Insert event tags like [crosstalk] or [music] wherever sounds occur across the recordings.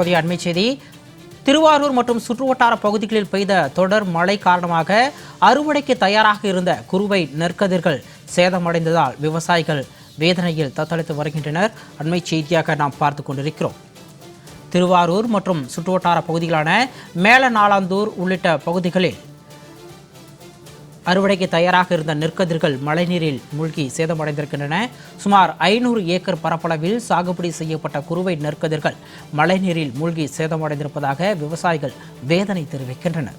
தற்போதைய அண்மை செய்தி. திருவாரூர் மற்றும் சுற்றுவட்டார பகுதிகளில் பெய்த தொடர் மழை காரணமாக அறுவடைக்கு தயாராக இருந்த குறுவை நெற்கதிர்கள் சேதமடைந்ததால் விவசாயிகள் வேதனையில் தத்தளித்து வருகின்றனர். அண்மை செய்தியாக நாம் பார்த்து கொண்டிருக்கிறோம். திருவாரூர் மற்றும் சுற்றுவட்டார பகுதிகளான மேலநாளாந்தூர் உள்ளிட்ட பகுதிகளில் அறுவடைக்கு தயாராக இருந்த நெற்கதிர்கள் மழைநீரில் மூழ்கி சேதமடைந்திருக்கின்றன. சுமார் ஐநூறு ஏக்கர் பரப்பளவில் சாகுபடி செய்யப்பட்ட குறுவை நெற்கதிர்கள் மழைநீரில் மூழ்கி சேதமடைந்திருப்பதாக விவசாயிகள் வேதனை தெரிவிக்கின்றனர்.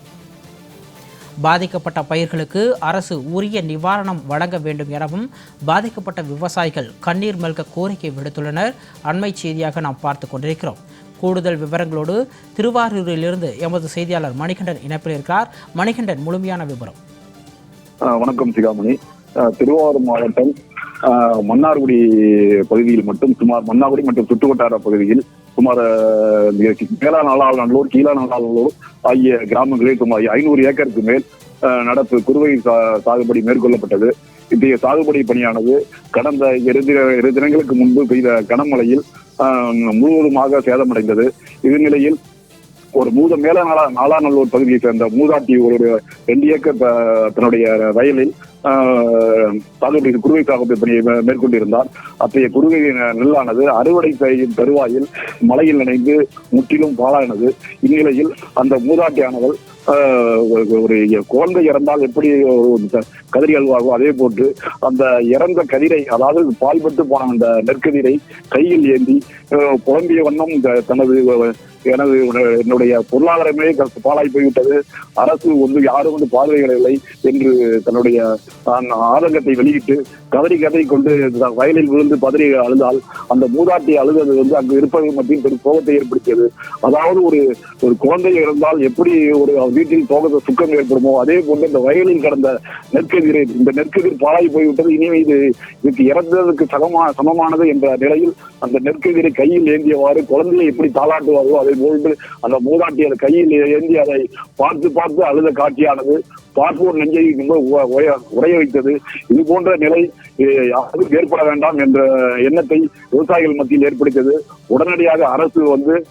பாதிக்கப்பட்ட பயிர்களுக்கு அரசு உரிய நிவாரணம் வழங்க வேண்டும் எனவும் பாதிக்கப்பட்ட விவசாயிகள் கண்ணீர் மல்க கோரிக்கை விடுத்துள்ளனர். அண்மை செய்தியாக நாம் பார்த்து கொண்டிருக்கிறோம். கூடுதல் விவரங்களோடு திருவாரூரிலிருந்து எமது செய்தியாளர் மணிகண்டன் இணைப்பில் இருக்கிறார். மணிகண்டன் முழுமையான விவரம். வணக்கம் சிகாமணி. திருவாரூர் மாவட்டம் ஆஹ் மன்னார்குடி பகுதியில் மட்டும் சுமார் மன்னார்குடி மற்றும் சுற்றுவட்டார பகுதியில் சுமார் ஆஹ் மேலா நாளாளூர் கீழா நாளாளூர் ஆகிய கிராமங்களில் சுமார் ஐநூறு ஏக்கருக்கு மேல் நடப்பு குறுவை சா- சாகுபடி மேற்கொள்ளப்பட்டது. இத்தகைய சாகுபடி பணியானது கடந்த இரு தின- இரு தினங்களுக்கு முன்பு பெய்த கனமழையில் ஆஹ் முழுவதுமாக சேதமடைந்தது. இது நிலையில் ஒரு மூத மேல நாளா நாலாநல்லூர் பகுதியை சேர்ந்த மூதாட்டி ஒரு ரெண்டு ஏக்கர் தன்னுடைய வயலில் சாகுபடி குறுவை சாகுபடி பணியை மேற்கொண்டிருந்தார். அத்தகைய குறுவை நெல்லானது அறுவடை செய்யும் தருவாயில் மலையில் நினைந்து முற்றிலும் பாழானது. இந்நிலையில் அந்த மூதாட்டியானவள் ஒரு- ஒரு குழந்தை இறந்தால் எப்படி ஒரு க- கதிரி அல்வாகோ அதே போன்று அந்த இறந்த கதிரை அதாவது பால்பட்டு போன அந்த நெற்கதிரை கையில் ஏந்தி ஆஹ், புலம்பிய வண்ணம் தனது எனது என்னுடைய பொருளாதாரமே க- போய்விட்டது. அரசு வந்து யாரும் வந்து பார்வையிடவில்லை என்று தன்னுடைய ஆதங்கத்தை வெளியிட்டு கதறி கதறி கொண்டு வயலில் விழுந்து பதறி அழுதால் அந்த மூதாட்டி அழுதது வந்து அங்கு இருப்பவர்கள் மத்தியில் பெரும் கோபத்தை ஏற்படுத்தியது. அதாவது ஒரு ஒரு குழந்தை இறந்தால் எப்படி ஒரு வீட்டில் போக சுக்கம் ஏற்படுமோ அதே போன்று இந்த வயலில் கடந்த நெற்கதிரை இந்த நெற்கதிர் பாழாய் போய்விட்டது. இனிமே இது இதுக்கு இறந்ததுக்கு சமமா சமமானது என்ற நிலையில் அந்த நெற்கதிரை கையில் ஏந்தியவாறு குழந்தையை எப்படி தாளாட்டுவாரோ அதே போட்டு அந்த மூதாட்டி அதை கையில் ஏந்தி அதை பார்த்து பார்த்து அழுத காட்சியானது. பார்ப்போர் நெஞ்சை ரொம்ப உ- வைத்தது. இது போன்ற நிலை eh, யாருக்கும் ஏற்பட வேண்டாம் என்ற எண்ணத்தை விவசாயிகள் மத்தியில் ஏற்படுத்தியது. உடனடியாக அரசு வந்து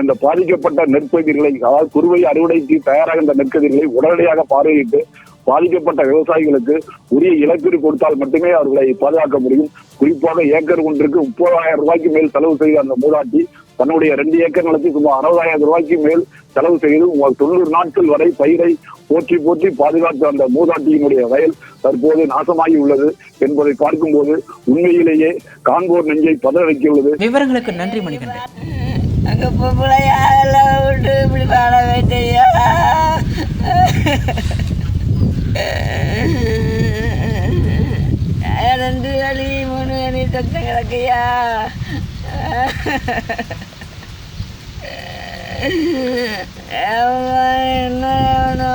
இந்த பாதிக்கப்பட்ட நெற்பயிர்களை அதாவது குறுவை அறுவடைக்கு தயாராக இந்த நெற்கதிர்களை உடனடியாக பார்வையிட்டு பாதிக்கப்பட்ட விவசாயிகளுக்கு உரிய இழப்பீடு கொடுத்தால் மட்டுமே அவர்களை பாதுகாக்க முடியும். குறிப்பாக ஏக்கர் ஒன்றுக்கு முப்பதாயிரம் ரூபாய்க்கு மேல் செலவு செய்த அந்த மூதாட்டி தன்னுடைய ரெண்டு ஏக்கர் நிலத்தில் சுமார் அறுபதாயிரம் ரூபாய்க்கு மேல் செலவு செய்து தொண்ணூறு நாட்கள் வரை பயிரை போற்றி போற்றி பாதுகாத்த அந்த மூதாட்டியினுடைய வயல் தற்போது நாசமாகி உள்ளது என்பதை பார்க்கும்போது உண்மையிலேயே காண்போர் நெஞ்சை பதற வைத்துள்ளது விவரங்களுக்கு நன்றி Manikandan. Naglag na nga kaya. Ewan [laughs] na na na.